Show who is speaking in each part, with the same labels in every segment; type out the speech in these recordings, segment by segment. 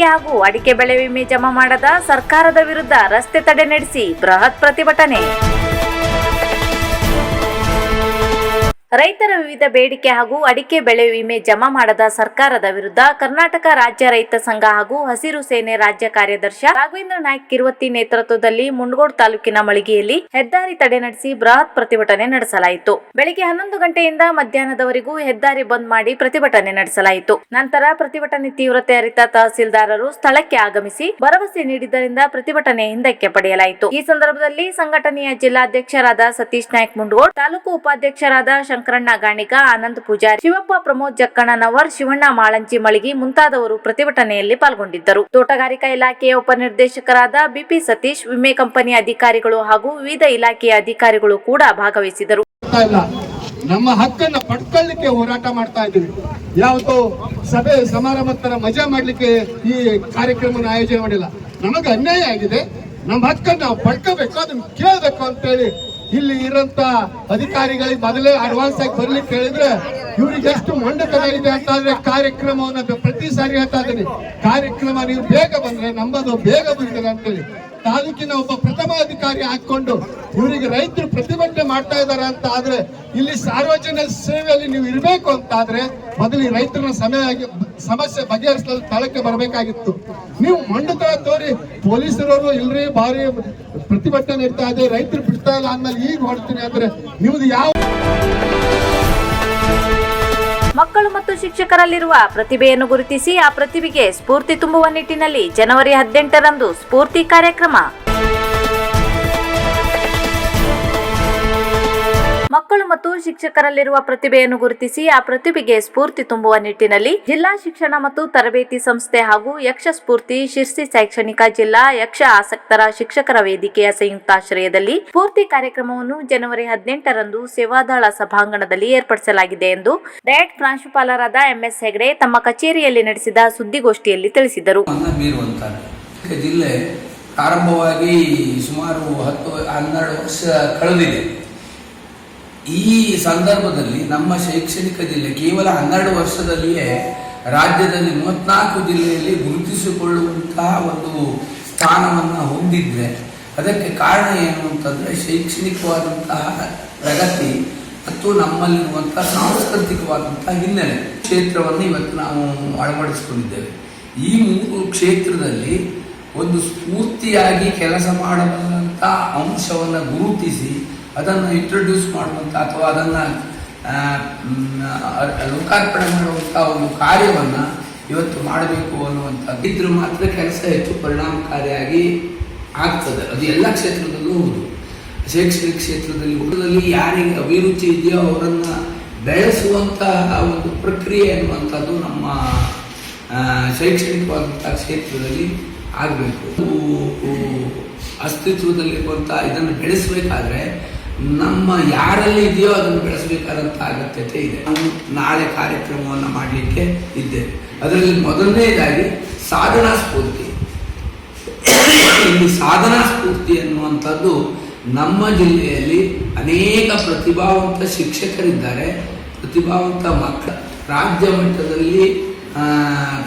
Speaker 1: ರೈತರ ಹಾಗೂ ಅಡಿಕೆ ಬೆಳೆ ವಿಮೆ ಜಮಾ ಮಾಡದ ಸರ್ಕಾರದ ವಿರುದ್ಧ ರಸ್ತೆ ತಡೆ ನಡೆಸಿ ಬೃಹತ್ ಪ್ರತಿಭಟನೆ. ರೈತರ ವಿವಿಧ ಬೇಡಿಕೆ ಹಾಗೂ ಅಡಿಕೆ ಬೆಳೆ ವಿಮೆ ಜಮಾ ಮಾಡದ ಸರ್ಕಾರದ ವಿರುದ್ಧ ಕರ್ನಾಟಕ ರಾಜ್ಯ ರೈತ ಸಂಘ ಹಾಗೂ ಹಸಿರು ಸೇನೆ ರಾಜ್ಯ ಕಾರ್ಯದರ್ಶಿ ರಾಘವೇಂದ್ರ ನಾಯ್ಕ ಕಿರುವತ್ತಿ ನೇತೃತ್ವದಲ್ಲಿ ಮುಂಡಗೋಡ್ ತಾಲೂಕಿನ ಮಳಿಗೆಯಲ್ಲಿ ಹೆದ್ದಾರಿ ತಡೆ ನಡೆಸಿ ಬೃಹತ್ ಪ್ರತಿಭಟನೆ ನಡೆಸಲಾಯಿತು. ಬೆಳಿಗ್ಗೆ ಹನ್ನೊಂದು ಗಂಟೆಯಿಂದ ಮಧ್ಯಾಹ್ನದವರೆಗೂ ಹೆದ್ದಾರಿ ಬಂದ್ ಮಾಡಿ ಪ್ರತಿಭಟನೆ ನಡೆಸಲಾಯಿತು. ನಂತರ ಪ್ರತಿಭಟನೆ ತೀವ್ರತೆ ಅರಿತ ತಹಸೀಲ್ದಾರರು ಸ್ಥಳಕ್ಕೆ ಆಗಮಿಸಿ ಭರವಸೆ ನೀಡಿದ್ದರಿಂದ ಪ್ರತಿಭಟನೆ ಹಿಂದಕ್ಕೆ ಪಡೆಯಲಾಯಿತು. ಈ ಸಂದರ್ಭದಲ್ಲಿ ಸಂಘಟನೆಯ ಜಿಲ್ಲಾಧ್ಯಕ್ಷರಾದ ಸತೀಶ್ ನಾಯ್ಕ್ ಮುಂಡಗೋಡ್ ತಾಲೂಕು ಉಪಾಧ್ಯಕ್ಷರಾದ ಶಂಕರಣ್ಣ ಗಾಣಿಗ, ಆನಂದ್ ಪೂಜಾರಿ, ಶಿವಪ್ಪ ಪ್ರಮೋದ್ ಜಕ್ಕಣ್ಣನವರ್ ಶಿವಣ್ಣ ಮಾಳಂಚಿ ಮಳಿಗಿ ಮುಂತಾದವರು ಪ್ರತಿಭಟನೆಯಲ್ಲಿ ಪಾಲ್ಗೊಂಡಿದ್ದರು. ತೋಟಗಾರಿಕಾ ಇಲಾಖೆಯ ಉಪನಿರ್ದೇಶಕರಾದ ಬಿಪಿ ಸತೀಶ್, ವಿಮೆ ಕಂಪನಿ ಅಧಿಕಾರಿಗಳು ಹಾಗೂ ವಿವಿಧ ಇಲಾಖೆಯ ಅಧಿಕಾರಿಗಳು ಕೂಡ ಭಾಗವಹಿಸಿದರು.
Speaker 2: ನಮ್ಮ ಹಕ್ಕನ್ನ ಪಡ್ಕೊಳ್ಳಿಕ್ಕೆ ಹೋರಾಟ ಮಾಡ್ತಾ ಇದ್ದೀವಿ. ಯಾವತ್ತು ಸಭೆ ಸಮಾರಂಭ ತರ ಮಜಾ ಮಾಡ್ಲಿಕ್ಕೆ ಈ ಕಾರ್ಯಕ್ರಮನ ಆಯೋಜನೆ ಮಾಡಿಲ್ಲ. ನಮಗೆ ಅನ್ಯಾಯ ಆಗಿದೆ. ನಮ್ಮ ಹಕ್ಕನ್ನ ನಾವು ಪಡ್ಕೋಬೇಕು, ಅದನ್ನ ಕೇಳಬೇಕು ಅಂತೇಳಿ ಇಲ್ಲಿ ಇರಂತ ಅಧಿಕಾರಿಗಳಿಗೆ ಮೊದಲೇ ಅಡ್ವಾನ್ಸ್ ಆಗಿ ಬರ್ಲಿಕ್ಕೆ ಹೇಳಿದ್ರೆ ಇವ್ರಿಗೆ ಎಷ್ಟು ಇದೆ ಅಂತ ಆದ್ರೆ ಕಾರ್ಯಕ್ರಮವನ್ನ ಪ್ರತಿ ಸಾರಿ ಹೇಳ್ತಾ ಇದ್ದೀನಿ. ಕಾರ್ಯಕ್ರಮ ನೀವು ಬೇಗ ಬಂದ್ರೆ ನಮ್ಮದು ಬೇಗ ಬಂದಿದೆ ಅಂತೇಳಿ. ತಾಲೂಕಿನ ಒಬ್ಬ ಪ್ರಥಮ ಅಧಿಕಾರಿ ಹಾಕೊಂಡು ಇವರಿಗೆ ರೈತರು ಪ್ರತಿಭಟನೆ ಮಾಡ್ತಾ ಇದ್ದಾರೆ ಅಂತ ಆದ್ರೆ ಇಲ್ಲಿ ಸಾರ್ವಜನಿಕ ಸೇವೆಯಲ್ಲಿ ನೀವು ಇರಬೇಕು ಅಂತ ಆದ್ರೆ ಮೊದಲು ರೈತರ ಸಮಯ ಸಮಸ್ಯೆ ಬಗೆಹರಿಸಲು ಸ್ಥಳಕ್ಕೆ ಬರಬೇಕಾಗಿತ್ತು. ನೀವು ಮಂಡತ ತೋರಿ ಪೊಲೀಸರವರು ಇಲ್ರಿ, ಭಾರಿ ಪ್ರತಿಭಟನೆ ಇರ್ತಾ ಇದೆ? ರೈತರು ಬಿಡ್ತಾ ಇಲ್ಲ ಅಂದ್ಮೇಲೆ ಈಗ ಹೊಡ್ತೀನಿ ಅಂದ್ರೆ ನಿಮ್ದು ಯಾವ
Speaker 1: ಮಕ್ಕಳು ಮತ್ತು ಶಿಕ್ಷಕರಲ್ಲಿರುವ ಪ್ರತಿಭೆಯನ್ನು ಗುರುತಿಸಿ ಆ ಪ್ರತಿಭೆಗೆ ಸ್ಫೂರ್ತಿ ತುಂಬುವ ನಿಟ್ಟಿನಲ್ಲಿ ಜನವರಿ ಹದಿನೆಂಟರಂದು ಸ್ಫೂರ್ತಿ ಕಾರ್ಯಕ್ರಮ. ಮತ್ತು ಶಿಕ್ಷಕರಲ್ಲಿರುವ ಪ್ರತಿಭೆಯನ್ನು ಗುರುತಿಸಿ ಆ ಪ್ರತಿಭೆಗೆ ಸ್ಫೂರ್ತಿ ತುಂಬುವ ನಿಟ್ಟಿನಲ್ಲಿ ಜಿಲ್ಲಾ ಶಿಕ್ಷಣ ಮತ್ತು ತರಬೇತಿ ಸಂಸ್ಥೆ ಹಾಗೂ ಯಕ್ಷ ಸ್ಫೂರ್ತಿ ಶಿರ್ಸಿ ಶೈಕ್ಷಣಿಕ ಜಿಲ್ಲಾ ಯಕ್ಷ ಆಸಕ್ತರ ಶಿಕ್ಷಕರ ವೇದಿಕೆಯ ಸಂಯುಕ್ತಾಶ್ರಯದಲ್ಲಿ ಸ್ಫೂರ್ತಿ ಕಾರ್ಯಕ್ರಮವನ್ನು ಜನವರಿ ಹದಿನೆಂಟರಂದು ಸೇವಾದಳ ಸಭಾಂಗಣದಲ್ಲಿ ಏರ್ಪಡಿಸಲಾಗಿದೆ ಎಂದು ಡಯಟ್ ಪ್ರಾಂಶುಪಾಲರಾದ ಎಂಎಸ್ ಹೆಗಡೆ ತಮ್ಮ ಕಚೇರಿಯಲ್ಲಿ ನಡೆಸಿದ ಸುದ್ದಿಗೋಷ್ಠಿಯಲ್ಲಿ ತಿಳಿಸಿದರು.
Speaker 3: ಜಿಲ್ಲೆ ಪ್ರಾರಂಭವಾಗಿ ಸುಮಾರು ಹತ್ತು ಹನ್ನೆರಡು ವರ್ಷ ಕಳೆದಿದೆ. ಈ ಸಂದರ್ಭದಲ್ಲಿ ನಮ್ಮ ಶೈಕ್ಷಣಿಕ ಜಿಲ್ಲೆ ಕೇವಲ ಹನ್ನೆರಡು ವರ್ಷದಲ್ಲಿಯೇ ರಾಜ್ಯದಲ್ಲಿ ಮೂವತ್ನಾಲ್ಕು ಜಿಲ್ಲೆಯಲ್ಲಿ ಗುರುತಿಸಿಕೊಳ್ಳುವಂತಹ ಒಂದು ಸ್ಥಾನವನ್ನು ಹೊಂದಿದ್ರೆ ಅದಕ್ಕೆ ಕಾರಣ ಏನು ಅಂತಂದರೆ ಶೈಕ್ಷಣಿಕವಾದಂತಹ ಪ್ರಗತಿ ಮತ್ತು ನಮ್ಮಲ್ಲಿರುವಂತಹ ಸಾಂಸ್ಕೃತಿಕವಾದಂತಹ ಹಿನ್ನೆಲೆ ಕ್ಷೇತ್ರವನ್ನು ಇವತ್ತು ನಾವು ಅಳವಡಿಸಿಕೊಂಡಿದ್ದೇವೆ. ಈ ಮೂರು ಕ್ಷೇತ್ರದಲ್ಲಿ ಒಂದು ಸ್ಫೂರ್ತಿಯಾಗಿ ಕೆಲಸ ಮಾಡಬಲ್ಲಂಥ ಅಂಶವನ್ನು ಗುರುತಿಸಿ ಅದನ್ನು ಇಂಟ್ರೊಡ್ಯೂಸ್ ಮಾಡುವಂಥ ಅಥವಾ ಅದನ್ನು ಲೋಕಾರ್ಪಣೆ ಮಾಡುವಂಥ ಒಂದು ಕಾರ್ಯವನ್ನು ಇವತ್ತು ಮಾಡಬೇಕು ಅನ್ನುವಂಥದ್ದು ಇದ್ರ ಮಾತ್ರ ಕೆಲಸ ಹೆಚ್ಚು ಪರಿಣಾಮಕಾರಿಯಾಗಿ ಆಗ್ತದೆ. ಅದು ಎಲ್ಲ ಕ್ಷೇತ್ರದಲ್ಲೂ ಹೌದು. ಶೈಕ್ಷಣಿಕ ಕ್ಷೇತ್ರದಲ್ಲಿ ಊಟದಲ್ಲಿ ಯಾರಿಗೆ ಅಭಿರುಚಿ ಇದೆಯೋ ಅವರನ್ನು ಬೆಳೆಸುವಂತಹ ಒಂದು ಪ್ರಕ್ರಿಯೆ ಅನ್ನುವಂಥದ್ದು ನಮ್ಮ ಶೈಕ್ಷಣಿಕವಾದಂಥ ಕ್ಷೇತ್ರದಲ್ಲಿ ಆಗಬೇಕು. ಅಸ್ತಿತ್ವದಲ್ಲಿರುವಂಥ ಇದನ್ನು ಬೆಳೆಸಬೇಕಾದ್ರೆ ನಮ್ಮ ಯಾರಲ್ಲಿ ಇದೆಯೋ ಅದನ್ನು ಬೆಳೆಸಬೇಕಾದಂಥ ಅಗತ್ಯತೆ ಇದೆ. ನಾವು ನಾಳೆ ಕಾರ್ಯಕ್ರಮವನ್ನು ಮಾಡಲಿಕ್ಕೆ ಇದ್ದೇವೆ. ಅದರಲ್ಲಿ ಮೊದಲನೇದಾಗಿ ಸಾಧನಾ ಸ್ಫೂರ್ತಿ. ಇಲ್ಲಿ ಸಾಧನಾ ಸ್ಫೂರ್ತಿ ಅನ್ನುವಂಥದ್ದು ನಮ್ಮ ಜಿಲ್ಲೆಯಲ್ಲಿ ಅನೇಕ ಪ್ರತಿಭಾವಂತ ಶಿಕ್ಷಕರಿದ್ದಾರೆ. ಪ್ರತಿಭಾವಂತ ಮಕ್ಕಳ ರಾಜ್ಯ ಮಟ್ಟದಲ್ಲಿ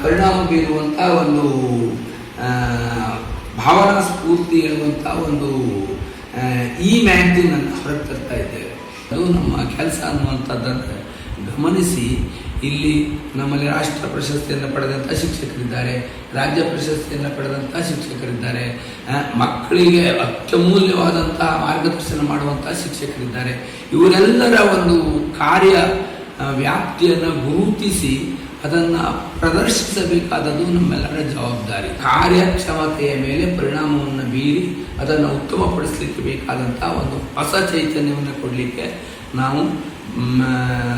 Speaker 3: ಪರಿಣಾಮ ಬೀರುವಂಥ ಒಂದು ಭಾವನಾ ಸ್ಫೂರ್ತಿ ಎನ್ನುವಂಥ ಒಂದು ಈ ಮ್ಯಾಗ್ಝಿನ್ ಅನ್ನು ಹೊರಗೆ ತರ್ತಾ ಇದ್ದೇವೆ ಅದು ನಮ್ಮ ಕೆಲಸ ಅನ್ನುವಂಥದ್ದನ್ನು ಗಮನಿಸಿ, ಇಲ್ಲಿ ನಮ್ಮಲ್ಲಿ ರಾಷ್ಟ್ರ ಪ್ರಶಸ್ತಿಯನ್ನು ಪಡೆದಂಥ ಶಿಕ್ಷಕರಿದ್ದಾರೆ, ರಾಜ್ಯ ಪ್ರಶಸ್ತಿಯನ್ನು ಪಡೆದಂಥ ಶಿಕ್ಷಕರಿದ್ದಾರೆ ಮಕ್ಕಳಿಗೆ ಅತ್ಯಮೂಲ್ಯವಾದಂತಹ ಮಾರ್ಗದರ್ಶನ ಮಾಡುವಂಥ ಶಿಕ್ಷಕರಿದ್ದಾರೆ. ಇವರೆಲ್ಲರ ಒಂದು ಕಾರ್ಯ ವ್ಯಾಪ್ತಿಯನ್ನು ಗುರುತಿಸಿ ಅದನ್ನು ಪ್ರದರ್ಶಿಸಬೇಕಾದದ್ದು ನಮ್ಮೆಲ್ಲರ ಜವಾಬ್ದಾರಿ. ಕಾರ್ಯಕ್ಷಮತೆಯ ಮೇಲೆ ಪರಿಣಾಮವನ್ನು ಬೀರಿ ಅದನ್ನು ಉತ್ತಮಪಡಿಸಲಿಕ್ಕೆ ಬೇಕಾದಂಥ ಒಂದು ಹೊಸ ಚೈತನ್ಯವನ್ನು ಕೊಡಲಿಕ್ಕೆ ನಾವು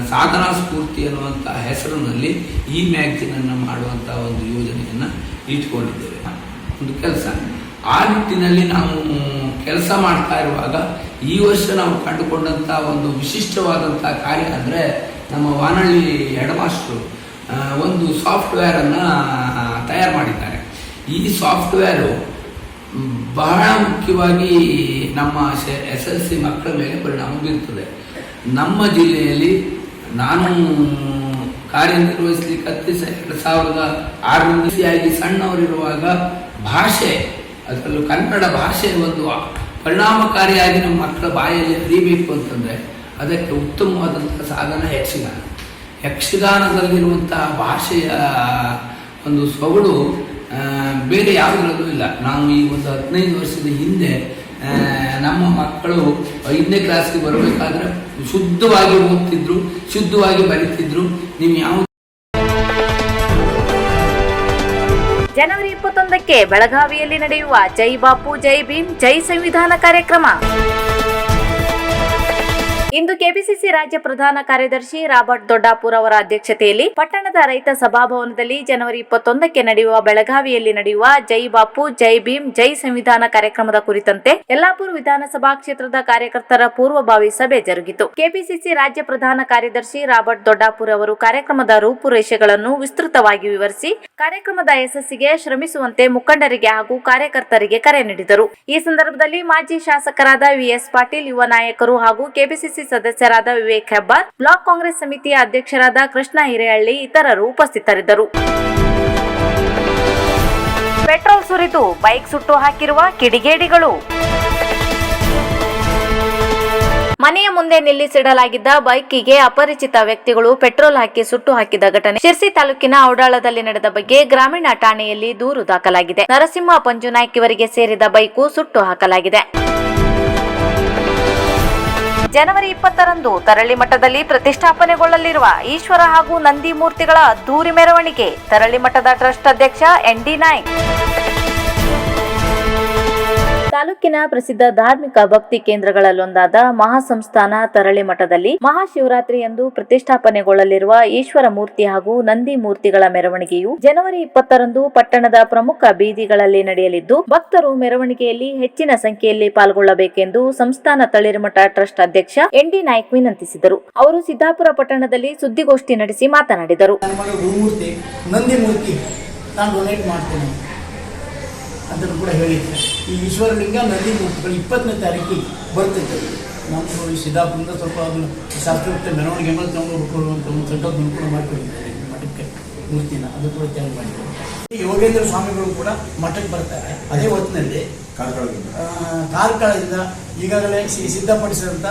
Speaker 3: ಸಾಧನಾ ಸ್ಫೂರ್ತಿ ಅನ್ನುವಂಥ ಹೆಸರಿನಲ್ಲಿ ಈ ಮ್ಯಾಗ್ಜಿನನ್ನು ಮಾಡುವಂಥ ಒಂದು ಯೋಜನೆಯನ್ನು ಇಟ್ಕೊಂಡಿದ್ದೇವೆ. ಒಂದು ಕೆಲಸ. ಆ ನಿಟ್ಟಿನಲ್ಲಿ ನಾವು ಕೆಲಸ ಮಾಡ್ತಾ ಇರುವಾಗ ಈ ವರ್ಷ ನಾವು ಕಂಡುಕೊಂಡಂಥ ಒಂದು ವಿಶಿಷ್ಟವಾದಂಥ ಕಾರ್ಯ ಅಂದರೆ ನಮ್ಮ ವಾನಳ್ಳಿ ಹೆಡ್ ಮಾಸ್ಟ್ರು ಆ, ಒಂದು ಸಾಫ್ಟ್ವೇರನ್ನು ತಯಾರು ಮಾಡಿದ್ದಾರೆ. ಈ ಸಾಫ್ಟ್ವೇರು ಬಹಳ ಮುಖ್ಯವಾಗಿ ನಮ್ಮ ಎಸ್ ಎಲ್ ಸಿ ಮಕ್ಕಳ ಮೇಲೆ ಪರಿಣಾಮ ಬೀರ್ತದೆ. ನಮ್ಮ ಜಿಲ್ಲೆಯಲ್ಲಿ ನಾನು ಕಾರ್ಯನಿರ್ವಹಿಸಲಿಕ್ಕೆ ಹತ್ತು ಎರಡು ಸಾವಿರದ ಆಗಿ ಸಣ್ಣವರಿರುವಾಗ ಭಾಷೆ, ಅದರಲ್ಲೂ ಕನ್ನಡ ಭಾಷೆ ಒಂದು ಪರಿಣಾಮಕಾರಿಯಾಗಿ ನಮ್ಮ ಮಕ್ಕಳ ಬಾಯಲ್ಲಿ ಅರಿಬೇಕು ಅಂತಂದರೆ ಅದಕ್ಕೆ ಉತ್ತಮವಾದಂಥ ಸಾಧನ ಯಕ್ಷಗಾನ ಯಕ್ಷಗಾನದಲ್ಲಿರುವಂತಹ ಭಾಷೆಯ ಒಂದು ಸೊಗಡು ಬೇರೆ ಯಾವುದರಲ್ಲೂ ಇಲ್ಲ. ನಾವು ಈ ಒಂದು ಹದಿನೈದು ವರ್ಷದ ಹಿಂದೆ ನಮ್ಮ ಮಕ್ಕಳು ಐದನೇ ಕ್ಲಾಸ್ಗೆ ಬರಬೇಕಾದ್ರೆ ಶುದ್ಧವಾಗಿ ಓದ್ತಿದ್ರು, ಶುದ್ಧವಾಗಿ ಬರೀತಿದ್ರು. ನೀವು ಯಾವ
Speaker 1: ಜನವರಿ ಇಪ್ಪತ್ತೊಂದಕ್ಕೆ ಬೆಳಗಾವಿಯಲ್ಲಿ ನಡೆಯುವ ಜೈ ಬಾಪು, ಜೈ ಭೀಮ್, ಜೈ ಸಂವಿಧಾನ ಕಾರ್ಯಕ್ರಮ. ಇಂದು ಕೆಪಿಸಿಸಿ ರಾಜ್ಯ ಪ್ರಧಾನ ಕಾರ್ಯದರ್ಶಿ ರಾಬರ್ಟ್ ದೊಡ್ಡಾಪುರ್ ಅವರ ಅಧ್ಯಕ್ಷತೆಯಲ್ಲಿ ಪಟ್ಟಣದ ರೈತ ಸಭಾಭವನದಲ್ಲಿ ಜನವರಿ ಇಪ್ಪತ್ತೊಂದಕ್ಕೆ ನಡೆಯುವ ಬೆಳಗಾವಿಯಲ್ಲಿ ನಡೆಯುವ ಜೈ ಬಾಪು, ಜೈ ಭೀಮ್, ಜೈ ಸಂವಿಧಾನ ಕಾರ್ಯಕ್ರಮದ ಕುರಿತಂತೆ ಯಲ್ಲಾಪುರ ವಿಧಾನಸಭಾ ಕ್ಷೇತ್ರದ ಕಾರ್ಯಕರ್ತರ ಪೂರ್ವಭಾವಿ ಸಭೆ ಜರುಗಿತು. ಕೆಪಿಸಿಸಿ ರಾಜ್ಯ ಪ್ರಧಾನ ಕಾರ್ಯದರ್ಶಿ ರಾಬರ್ಟ್ ದೊಡ್ಡಾಪುರ್ ಅವರು ಕಾರ್ಯಕ್ರಮದ ರೂಪುರೇಷೆಗಳನ್ನು ವಿಸ್ತೃತವಾಗಿ ವಿವರಿಸಿ, ಕಾರ್ಯಕ್ರಮದ ಯಶಸ್ಸಿಗೆ ಶ್ರಮಿಸುವಂತೆ ಮುಖಂಡರಿಗೆ ಹಾಗೂ ಕಾರ್ಯಕರ್ತರಿಗೆ ಕರೆ ನೀಡಿದರು. ಈ ಸಂದರ್ಭದಲ್ಲಿ ಮಾಜಿ ಶಾಸಕರಾದ ವಿಎಸ್ ಪಾಟೀಲ್, ಯುವ ನಾಯಕರು ಹಾಗೂ ಕೆಪಿಸಿಸಿ ಸದಸ್ಯರಾದ ವಿವೇಕ್ ಹೆಬ್ಬಾರ್, ಬ್ಲಾಕ್ ಕಾಂಗ್ರೆಸ್ ಸಮಿತಿಯ ಅಧ್ಯಕ್ಷರಾದ ಕೃಷ್ಣ ಹಿರೇಹಳ್ಳಿ ಇತರರು ಉಪಸ್ಥಿತರಿದ್ದರು. ಪೆಟ್ರೋಲ್ ಸುರಿದು ಬೈಕ್ ಸುಟ್ಟು ಹಾಕಿರುವ ಕಿಡಿಗೇಡಿಗಳು. ಮನೆಯ ಮುಂದೆ ನಿಲ್ಲಿಸಿಡಲಾಗಿದ್ದ ಬೈಕಿಗೆ ಅಪರಿಚಿತ ವ್ಯಕ್ತಿಗಳು ಪೆಟ್ರೋಲ್ ಹಾಕಿ ಸುಟ್ಟು ಹಾಕಿದ ಘಟನೆ. ಶಿರ್ಸಿ ತಾಲೂಕಿನ ಔಡಾಳದಲ್ಲಿ ನಡೆದ ಬಗ್ಗೆ ಗ್ರಾಮೀಣ ಠಾಣೆಯಲ್ಲಿ ದೂರು ದಾಖಲಾಗಿದೆ. ನರಸಿಂಹ ಪಂಜುನಾಯ್ಕ್ ಇವರಿಗೆ ಸೇರಿದ ಬೈಕು ಸುಟ್ಟು ಹಾಕಲಾಗಿದೆ. ಜನವರಿ ಇಪ್ಪತ್ತರಂದು ತರಳಿ ಮಠದಲ್ಲಿ ಪ್ರತಿಷ್ಠಾಪನೆಗೊಳ್ಳಲಿರುವ ಈಶ್ವರ ಹಾಗೂ ನಂದಿ ಮೂರ್ತಿಗಳ ಅದ್ದೂರಿ ಮೆರವಣಿಗೆ ತರಳಿ ಮಠದ ಟ್ರಸ್ಟ್ ಅಧ್ಯಕ್ಷ ಎನ್ ಡಿ ನಾಯ್ಕ್. ತಾಲೂಕಿನ ಪ್ರಸಿದ್ಧ ಧಾರ್ಮಿಕ ಭಕ್ತಿ ಕೇಂದ್ರಗಳಲ್ಲೊಂದಾದ ಮಹಾಸಂಸ್ಥಾನ ತರಳಿ ಮಠದಲ್ಲಿ ಮಹಾಶಿವರಾತ್ರಿಯಂದು ಪ್ರತಿಷ್ಠಾಪನೆಗೊಳ್ಳಲಿರುವ ಈಶ್ವರ ಮೂರ್ತಿ ಹಾಗೂ ನಂದಿ ಮೂರ್ತಿಗಳ ಮೆರವಣಿಗೆಯು ಜನವರಿ ಇಪ್ಪತ್ತರಂದು ಪಟ್ಟಣದ ಪ್ರಮುಖ ಬೀದಿಗಳಲ್ಲಿ ನಡೆಯಲಿದ್ದು, ಭಕ್ತರು ಮೆರವಣಿಗೆಯಲ್ಲಿ ಹೆಚ್ಚಿನ ಸಂಖ್ಯೆಯಲ್ಲಿ ಪಾಲ್ಗೊಳ್ಳಬೇಕೆಂದು ಸಂಸ್ಥಾನ ತಳಿರುಮಠ ಟ್ರಸ್ಟ್ ಅಧ್ಯಕ್ಷ ಎನ್ ಡಿ ನಾಯ್ಕ್ ವಿನಂತಿಸಿದರು. ಅವರು ಸಿದ್ದಾಪುರ ಪಟ್ಟಣದಲ್ಲಿ ಸುದ್ದಿಗೋಷ್ಠಿ ನಡೆಸಿ ಮಾತನಾಡಿದರು.
Speaker 4: ನಾನು ಡೊನೇಟ್ ಮಾಡ್ತೇನೆ. ಅದನ್ನು ಕೂಡ ಹೇಳಿದ್ದೆ ಈ ಈಶ್ವರಲಿಂಗ ನದಿ ಇಪ್ಪತ್ತನೇ ತಾರೀಕಿಗೆ ಬರ್ತೈತೆ ನಾನು ಈ ಸಿದ್ದಾಪುರದಿಂದ ಸ್ವಲ್ಪ ಅದನ್ನು ಶಾಸ್ತ್ರೋಕ್ತ ಮೆರವಣಿಗೆ ಮೇಲೆ ತಗೊಂಡು ಕೊಡುವಂಥ ಒಂದು ಸಂಕಲ್ಪವನ್ನು ಕೂಡ ಮಾಡಿಕೊಂಡಿದ್ದೇನೆ ಈ ಮಠಕ್ಕೆ ಮೂರ್ತಿನ ಅದು ಕೂಡ ತ್ಯಾಗ ಮಾಡಿದ್ದೇನೆ ಯೋಗೇಂದ್ರ ಸ್ವಾಮಿಗಳು ಕೂಡ ಮಠಕ್ಕೆ ಬರ್ತಾರೆ. ಅದೇ ಹೊತ್ತಿನಲ್ಲಿ ಕಾರ್ಕಳದಿಂದ. ಈಗಾಗಲೇ ಸಿದ್ಧಪಡಿಸಿದಂಥ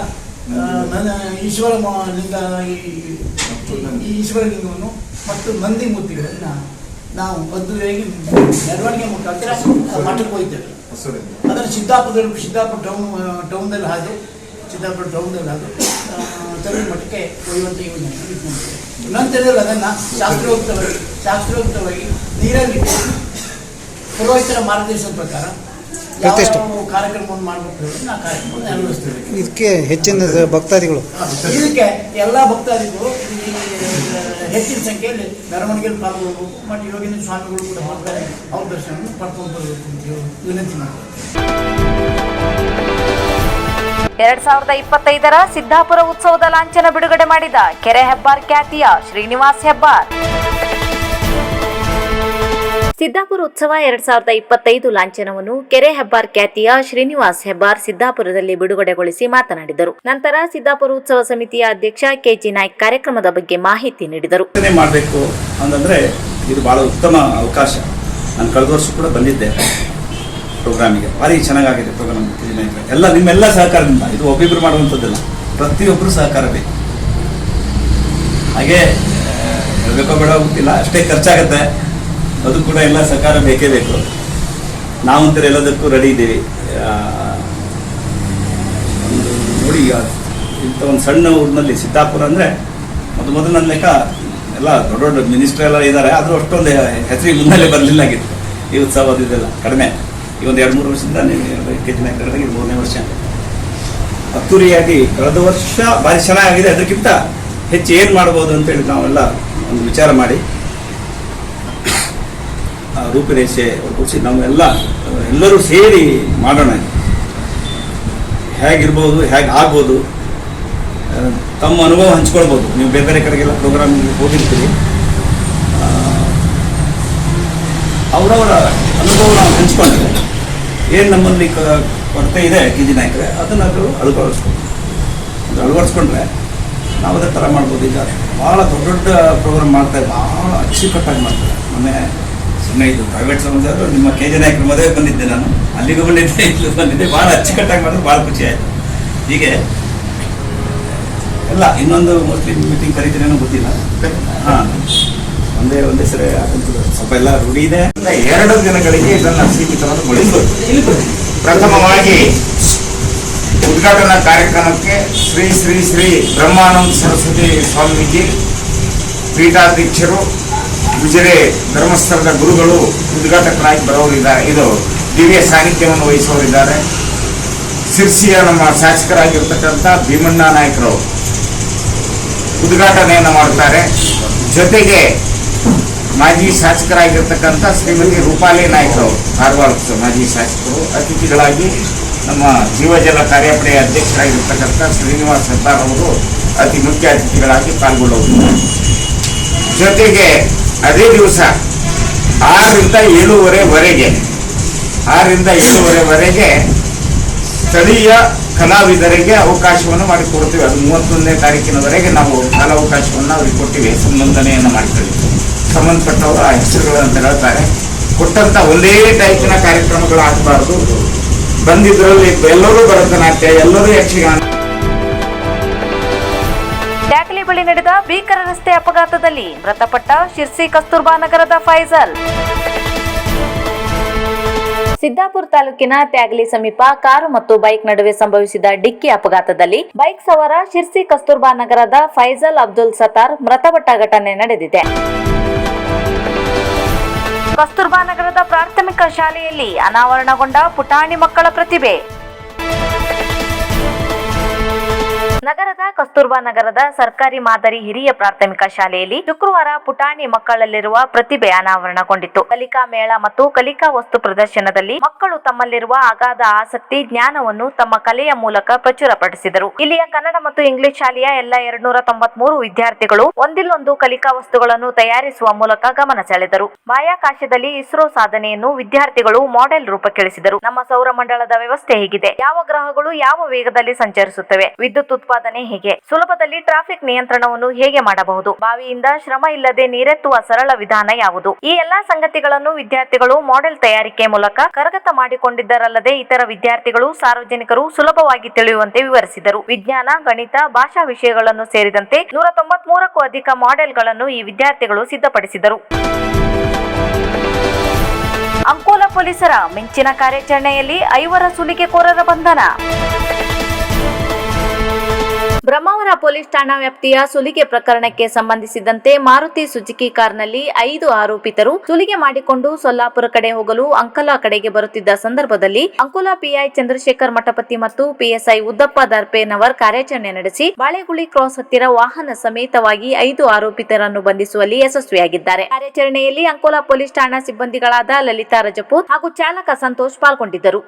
Speaker 4: ನನ್ನ ಈಶ್ವರ ಲಿಂಗ ಈ- ಈ ಈಶ್ವರ ಲಿಂಗವನ್ನು ಮತ್ತು ನಂದಿ ಮೂರ್ತಿಗಳನ್ನು ನಾವು ಅದ್ದೂರಿಯಾಗಿ ಮೆರವಣಿಗೆ ಮುಖಾಂತರ ಮಠಕ್ಕೆ ಹೋಗ್ತೇವೆ ಅದನ್ನು ಸಿದ್ದಾಪುರದಲ್ಲಿ ಸಿದ್ದಾಪುರ ಟೌನ್ ಟೌನ್ದಲ್ಲಿ ಹಾದು ಸಿದ್ದಾಪುರ ಟೌನ್ದಲ್ಲಿ ಹಾದು ತಮಿಳು ಮಠಕ್ಕೆ ಒಯ್ಯುವಂಥ ಯೋಜನೆ. ನಂತರದಲ್ಲಿ ಅದನ್ನು ಶಾಸ್ತ್ರೋಕ್ತವಾಗಿ ಶಾಸ್ತ್ರೋಕ್ತವಾಗಿ ನೀರಲ್ಲಿ ಪುರೋಹಿತರ ಮಾರ್ಗದರ್ಶನ ಪ್ರಕಾರ ಕಾರ್ಯಕ್ರಮವನ್ನು ಮಾಡಬೇಕು ಕಾರ್ಯಕ್ರಮವನ್ನು ನೆರವೇರಿಸ್ತೇವೆ
Speaker 5: ಇದಕ್ಕೆ ಹೆಚ್ಚಿನ ಭಕ್ತಾದಿಗಳು.
Speaker 4: ಇದಕ್ಕೆ ಎಲ್ಲ ಭಕ್ತಾದಿಗಳು ಈ ಹೆಚ್ಚಿನ ಸಂಖ್ಯೆಯಲ್ಲಿ ಮೆರವಣಿಗೆಯಲ್ಲಿ ಪಾಲ್ಗೊಳ್ಬೇಕು ಮತ್ತು ಯೋಗಿನ ಸ್ವಾಮಿಗಳು ಕೂಡ ಬರ್ತಾರೆ ಅವ್ರ ದರ್ಶನವನ್ನು ಪಡ್ಕೊಂಡು ಬರಬೇಕು ಅಂತ ಹೇಳಿ ವಿನಂತಿ ಮಾಡ್ತಾರೆ
Speaker 1: ಎರಡ್ ಸಾವಿರದ ಇಪ್ಪತ್ತೈದರ ಸಿದ್ದಾಪುರ ಉತ್ಸವದ ಲಾಂಛನ ಬಿಡುಗಡೆ ಮಾಡಿದ ಕೆರೆ ಹೆಬ್ಬಾರ್ ಖ್ಯಾತಿಯ ಶ್ರೀನಿವಾಸ್ ಹೆಬ್ಬಾರ್. ಸಿದ್ದಾಪುರ ಉತ್ಸವ ಎರಡ್ ಸಾವಿರದ ಇಪ್ಪತ್ತೈದು ಲಾಂಛನವನ್ನು ಕೆರೆ ಹೆಬ್ಬಾರ್ ಖ್ಯಾತಿಯ ಶ್ರೀನಿವಾಸ್ ಹೆಬ್ಬಾರ್ ಸಿದ್ದಾಪುರದಲ್ಲಿ ಬಿಡುಗಡೆಗೊಳಿಸಿ ಮಾತನಾಡಿದರು. ನಂತರ ಸಿದ್ದಾಪುರ ಉತ್ಸವ ಸಮಿತಿಯ ಅಧ್ಯಕ್ಷ ಕೆಜಿ ನಾಯ್ಕ್ ಕಾರ್ಯಕ್ರಮದ ಬಗ್ಗೆ ಮಾಹಿತಿ ನೀಡಿದರು.
Speaker 6: ಮಾಡಬೇಕು ಅಂತಂದ್ರೆ ಇದು ಬಹಳ ಉತ್ತಮ ಅವಕಾಶ. ನಾನು ಕಳೆದ ವರ್ಷ ಕೂಡ ಬಂದಿದ್ದೆ ಪ್ರೋಗ್ರಾಮಿಗೆ. ಭಾರಿ ಚೆನ್ನಾಗಾಗಿದೆ ಪ್ರೋಗ್ರಾಮ್ ಎಲ್ಲ ನಿಮ್ಮೆಲ್ಲ ಸಹಕಾರದಿಂದ. ಇದು ಒಬ್ಬಿಬ್ರು ಮಾಡುವಂಥದ್ದಲ್ಲ. ಪ್ರತಿಯೊಬ್ಬರು ಸಹಕಾರ ಬೇಕು. ಹಾಗೆ ಹೇಳ್ಬೇಕೋ ಬೇಡ ಗೊತ್ತಿಲ್ಲ. ಅಷ್ಟೇ ಖರ್ಚಾಗತ್ತೆ. ಅದು ಕೂಡ ಎಲ್ಲ ಸಹಕಾರ ಬೇಕೇ ಬೇಕು. ನಾವಂತರ ಎಲ್ಲದಕ್ಕೂ ರೆಡಿ ಇದ್ದೀವಿ. ನೋಡಿ ಇಂಥ ಒಂದು ಸಣ್ಣ ಊರಿನಲ್ಲಿ ಸಿದ್ದಾಪುರ ಅಂದರೆ ಮೊದಲು ಮೊದಲು ನನ್ನ ಲೆಕ್ಕ ಎಲ್ಲ ದೊಡ್ಡ ದೊಡ್ಡ ಮಿನಿಸ್ಟರ್ ಎಲ್ಲ ಇದ್ದಾರೆ. ಆದರೂ ಅಷ್ಟೊಂದು ಹೆಸರಿಗೆ ಮುನ್ನೆಲೆ ಬರಲಿಲ್ಲ ಆಗಿತ್ತು ಈ ಉತ್ಸವ ಅದು ಇದೆಲ್ಲ ಕಡಿಮೆ. ಈ ಒಂದು ಎರಡು ಮೂರು ವರ್ಷದಿಂದ ನೀವು ಕೆ ಜಿ ನಾಯಕರಾಗಿ ಇದು ಮೂರನೇ ವರ್ಷ. ಅತ್ತೂರಿಯಾಗಿ ಕಳೆದ ವರ್ಷ ಭಾರಿ ಚೆನ್ನಾಗಿದೆ. ಅದಕ್ಕಿಂತ ಹೆಚ್ಚು ಏನು ಮಾಡ್ಬೋದು ಅಂತೇಳಿ ನಾವೆಲ್ಲ ಒಂದು ವಿಚಾರ ಮಾಡಿ. ರೂಪುರೇಷೆ ಕುರಿಸಿ ನಾವೆಲ್ಲ ಎಲ್ಲರೂ ಸೇರಿ ಮಾಡೋಣ. ಹೇಗಿರ್ಬೋದು, ಹೇಗೆ ಆಗ್ಬೋದು ತಮ್ಮ ಅನುಭವ ಹಂಚ್ಕೊಳ್ಬೋದು. ನೀವು ಬೇರೆ ಬೇರೆ ಕಡೆಗೆಲ್ಲ ಪ್ರೋಗ್ರಾಮ್ ಹೋಗಿರ್ತೀರಿ. ಅವರವರ ಅನುಭವ ನಾವು ಹಂಚ್ಕೊಂಡ್ರೆ, ಏನು ನಮ್ಮಲ್ಲಿ ಕೊರತೆ ಇದೆ ಕೆ ಜಿ ನಾಯಕರೇ, ಅದನ್ನು ಅದು ಅಳವಡಿಸ್ಕೊಂಡು ಅಳವಡಿಸ್ಕೊಂಡ್ರೆ, ನಾವು ಅದೇ ಥರ ಮಾಡ್ಬೋದು ಈಗ ಭಾಳ ದೊಡ್ಡ ದೊಡ್ಡ ಪ್ರೋಗ್ರಾಮ್ ಮಾಡ್ತಾರೆ, ಭಾಳ ಅಚ್ಚುಕಟ್ಟಾಗಿ ಮಾಡ್ತಾರೆ. ಮೊನ್ನೆ ಇದು ಪ್ರೈವೇಟ್ ಸಂಸ್ಥೆಯವರು ನಿಮ್ಮ ಕೆ ಜೆ ನಾಯಕರ ಮದುವೆ ಬಂದಿದ್ದೆ ನಾನು. ಅಲ್ಲಿಗೂ ಬಂದಿದ್ದೆ, ಇಲ್ಲೂ ಬಂದಿದ್ದೆ. ಭಾಳ ಅಚ್ಚುಕಟ್ಟಾಗಿ ಮಾಡಿದ್ರೆ ಭಾಳ ಖುಷಿ ಆಯಿತು. ಹೀಗೆ, ಎಲ್ಲ, ಇನ್ನೊಂದು ಮುಸ್ಲಿಂ ಮೀಟಿಂಗ್ ಕರಿತೀರೇನೋ ಗೊತ್ತಿಲ್ಲ. ಹಾಂ, ಒಂದೇ ಒಂದೇ ಸರಿ ಸ್ವಲ್ಪ ಎಲ್ಲ ರೂಢಿ ಇದೆ.
Speaker 7: ಎರಡು ದಿನಗಳಿಗೆ ಇದನ್ನು ಸೀಮಿತಗೊಳಿಸಬೇಕು ಪ್ರಥಮವಾಗಿ ಉದ್ಘಾಟನಾ ಕಾರ್ಯಕ್ರಮಕ್ಕೆ ಶ್ರೀ ಶ್ರೀ ಶ್ರೀ ಬ್ರಹ್ಮಾನಂದ ಸರಸ್ವತಿ ಸ್ವಾಮೀಜಿ, ಪೀಠಾಧ್ಯಕ್ಷರು ಗುಜರೆ ಧರ್ಮಸ್ಥಳದ ಗುರುಗಳು ಉದ್ಘಾಟಕರಾಗಿ ಬರೋರಿದ್ದಾರೆ ಇದು ದಿವ್ಯ ಸಾನ್ನಿಧ್ಯವನ್ನು ವಹಿಸೋರಿದ್ದಾರೆ ಸಿರ್ಸಿಯ ನಮ್ಮ ಶಾಸಕರಾಗಿರ್ತಕ್ಕಂಥ ಭೀಮಣ್ಣ ನಾಯಕರು ಉದ್ಘಾಟನೆಯನ್ನು ಮಾಡ್ತಾರೆ. ಜೊತೆಗೆ ಮಾಜಿ ಶಾಸಕರಾಗಿರ್ತಕ್ಕಂಥ ಶ್ರೀಮತಿ ರೂಪಾಲಿ ನಾಯ್ಕರು ಕಾರವಾರ ಮಾಜಿ ಶಾಸಕರು, ಅತಿಥಿಗಳಾಗಿ ನಮ್ಮ ಜೀವಜಲ ಕಾರ್ಯಪಡೆಯ ಅಧ್ಯಕ್ಷರಾಗಿರ್ತಕ್ಕಂಥ ಶ್ರೀನಿವಾಸ್ ಸರ್ದಾರ್ ಅವರು ಅತಿ ಮುಖ್ಯ ಅತಿಥಿಗಳಾಗಿ ಪಾಲ್ಗೊಳ್ಳುವುದು ಜೊತೆಗೆ ಅದೇ ದಿವಸ ಆರರಿಂದ ಏಳುವರೆವರೆಗೆ ಆರರಿಂದ ಏಳುವರೆವರೆಗೆ ಸ್ಥಳೀಯ ಕಲಾವಿದರಿಗೆ ಅವಕಾಶವನ್ನು ಮಾಡಿಕೊಡ್ತೀವಿ. ಅದು ಮೂವತ್ತೊಂದನೇ ತಾರೀಕಿನವರೆಗೆ ನಾವು ಕಾಲಾವಕಾಶವನ್ನು ಅವ್ರಿಗೆ ಕೊಟ್ಟಿವಿ, ಸಂಬಂಧನೆಯನ್ನು ಮಾಡ್ತೀವಿ. ಸಂಬಂಧಪಟ್ಟವರು ಆ ಹೆಸರುಗಳನ್ನು ಹೇಳ್ತಾರೆ ಕೊಟ್ಟಂತ ಒಂದೇ ಟೈಪಿನ ಕಾರ್ಯಕ್ರಮಗಳು ಆಗಬಾರ್ದು. ಬಂದಿದ್ರಲ್ಲಿ ಎಲ್ಲರೂ ಭರತನಾಟ್ಯ, ಎಲ್ಲರೂ ಯಕ್ಷಗಾನ.
Speaker 1: ಟ್ಯಾಕ್ಲಿ ಬಳಿ ನಡೆದ ಭೀಕರ ರಸ್ತೆ ಅಪಘಾತದಲ್ಲಿ ಮೃತಪಟ್ಟ ಶಿರ್ಸಿ ಕಸ್ತೂರ್ಬಾ ನಗರದ ಫೈಜಲ್ ಸಿದ್ದಾಪುರ ತಾಲೂಕಿನ ತ್ಯಾಗಲಿ ಸಮೀಪ ಕಾರು ಮತ್ತು ಬೈಕ್ ನಡುವೆ ಸಂಭವಿಸಿದ ಡಿಕ್ಕಿ ಅಪಘಾತದಲ್ಲಿ ಬೈಕ್ ಸವಾರ ಶಿರ್ಸಿ ಕಸ್ತೂರ್ಬಾ ನಗರದ ಫೈಜಲ್ ಅಬ್ದುಲ್ ಸತಾರ್ ಮೃತಪಟ್ಟ ಘಟನೆ ನಡೆದಿದೆ. ಕಸ್ತೂರ್ಬಾ ನಗರದ ಪ್ರಾಥಮಿಕ ಶಾಲೆಯಲ್ಲಿ ಅನಾವರಣಗೊಂಡ ಪುಟಾಣಿ ಮಕ್ಕಳ ಪ್ರತಿಭೆ. ನಗರದ ಕಸ್ತೂರ್ಬಾ ನಗರದ ಸರ್ಕಾರಿ ಮಾದರಿ ಹಿರಿಯ ಪ್ರಾಥಮಿಕ ಶಾಲೆಯಲ್ಲಿ ಶುಕ್ರವಾರ ಪುಟಾಣಿ ಮಕ್ಕಳಲ್ಲಿರುವ ಪ್ರತಿಭೆ ಅನಾವರಣಗೊಂಡಿತ್ತು. ಕಲಿಕಾ ಮೇಳ ಮತ್ತು ಕಲಿಕಾ ವಸ್ತು ಪ್ರದರ್ಶನದಲ್ಲಿ ಮಕ್ಕಳು ತಮ್ಮಲ್ಲಿರುವ ಅಗಾಧ ಆಸಕ್ತಿ, ಜ್ಞಾನವನ್ನು ತಮ್ಮ ಕಲೆಯ ಮೂಲಕ ಪ್ರಚುರಪಡಿಸಿದರು. ಇಲ್ಲಿಯ ಕನ್ನಡ ಮತ್ತು ಇಂಗ್ಲಿಷ್ ಶಾಲೆಯ ಎಲ್ಲ ಎರಡ್ನೂರ ತೊಂಬತ್ಮೂರು ವಿದ್ಯಾರ್ಥಿಗಳು ಒಂದಿಲ್ಲೊಂದು ಕಲಿಕಾ ವಸ್ತುಗಳನ್ನು ತಯಾರಿಸುವ ಮೂಲಕ ಗಮನ ಸೆಳೆದರು. ಬಾಹ್ಯಾಕಾಶದಲ್ಲಿ ಇಸ್ರೋ ಸಾಧನೆಯನ್ನು ವಿದ್ಯಾರ್ಥಿಗಳು ಮಾಡೆಲ್ ರೂಪಕ್ಕಿಳಿಸಿದರು. ನಮ್ಮ ಸೌರಮಂಡಲದ ವ್ಯವಸ್ಥೆ ಹೇಗಿದೆ. ಯಾವ ಗ್ರಹಗಳು ಯಾವ ವೇಗದಲ್ಲಿ ಸಂಚರಿಸುತ್ತವೆ? ವಿದ್ಯುತ್ ಉತ್ಪಾದನೆ ಹೇಗೆ. ಸುಲಭದಲ್ಲಿ ಟ್ರಾಫಿಕ್ ನಿಯಂತ್ರಣವನ್ನು ಹೇಗೆ ಮಾಡಬಹುದು? ಬಾವಿಯಿಂದ ಶ್ರಮ ಇಲ್ಲದೆ ನೀರೆತ್ತುವ ಸರಳ ವಿಧಾನ ಯಾವುದು? ಈ ಎಲ್ಲಾ ಸಂಗತಿಗಳನ್ನು ವಿದ್ಯಾರ್ಥಿಗಳು ಮಾಡೆಲ್ ತಯಾರಿಕೆ ಮೂಲಕ ಕರಗತ ಮಾಡಿಕೊಂಡಿದ್ದರಲ್ಲದೆ ಇತರ ವಿದ್ಯಾರ್ಥಿಗಳು, ಸಾರ್ವಜನಿಕರು ಸುಲಭವಾಗಿ ತಿಳಿಯುವಂತೆ ವಿವರಿಸಿದರು. ವಿಜ್ಞಾನ, ಗಣಿತ, ಭಾಷಾ ವಿಷಯಗಳನ್ನು ಸೇರಿದಂತೆ ನೂರ ತೊಂಬತ್ಮೂರಕ್ಕೂ ಅಧಿಕ ಮಾಡೆಲ್ಗಳನ್ನು ಈ ವಿದ್ಯಾರ್ಥಿಗಳು ಸಿದ್ಧಪಡಿಸಿದರು. ಅಂಕೋಲ ಪೊಲೀಸರ ಮಿಂಚಿನ ಕಾರ್ಯಾಚರಣೆಯಲ್ಲಿ ಐವರ ಸುಲಿಗೆಕೋರರ ಬಂಧನ. ಬ್ರಹ್ಮಾವರ ಪೊಲೀಸ್ ಠಾಣಾ ವ್ಯಾಪ್ತಿಯ ಸುಲಿಗೆ ಪ್ರಕರಣಕ್ಕೆ ಸಂಬಂಧಿಸಿದಂತೆ ಮಾರುತಿ ಸುಜುಕಿ ಕಾರ್ನಲ್ಲಿ ಐದು ಆರೋಪಿತರು ಸುಲಿಗೆ ಮಾಡಿಕೊಂಡು ಸೊಲ್ಲಾಪುರ ಕಡೆ ಹೋಗಲು ಅಂಕಲಾ ಕಡೆಗೆ ಬರುತ್ತಿದ್ದ ಸಂದರ್ಭದಲ್ಲಿ ಅಂಕೋಲಾ ಪಿಐ ಚಂದ್ರಶೇಖರ್ ಮಠಪತಿ ಮತ್ತು ಪಿಎಸ್ಐ ಉದ್ದಪ್ಪ ದರ್ಪೇನವರ್ ಕಾರ್ಯಾಚರಣೆ ನಡೆಸಿ ಬಾಳೆಗುಳಿ ಕ್ರಾಸ್ ಹತ್ತಿರ ವಾಹನ ಸಮೇತವಾಗಿ ಐದು ಆರೋಪಿತರನ್ನು ಬಂಧಿಸುವಲ್ಲಿ ಯಶಸ್ವಿಯಾಗಿದ್ದಾರೆ. ಕಾರ್ಯಾಚರಣೆಯಲ್ಲಿ ಅಂಕೋಲಾ ಪೊಲೀಸ್ ಠಾಣಾ ಸಿಬ್ಬಂದಿಗಳಾದ ಲಲಿತಾ ರಜಪೂತ್ ಹಾಗೂ ಚಾಲಕ ಸಂತೋಷ್ ಪಾಲ್ಗೊಂಡಿದ್ದರು.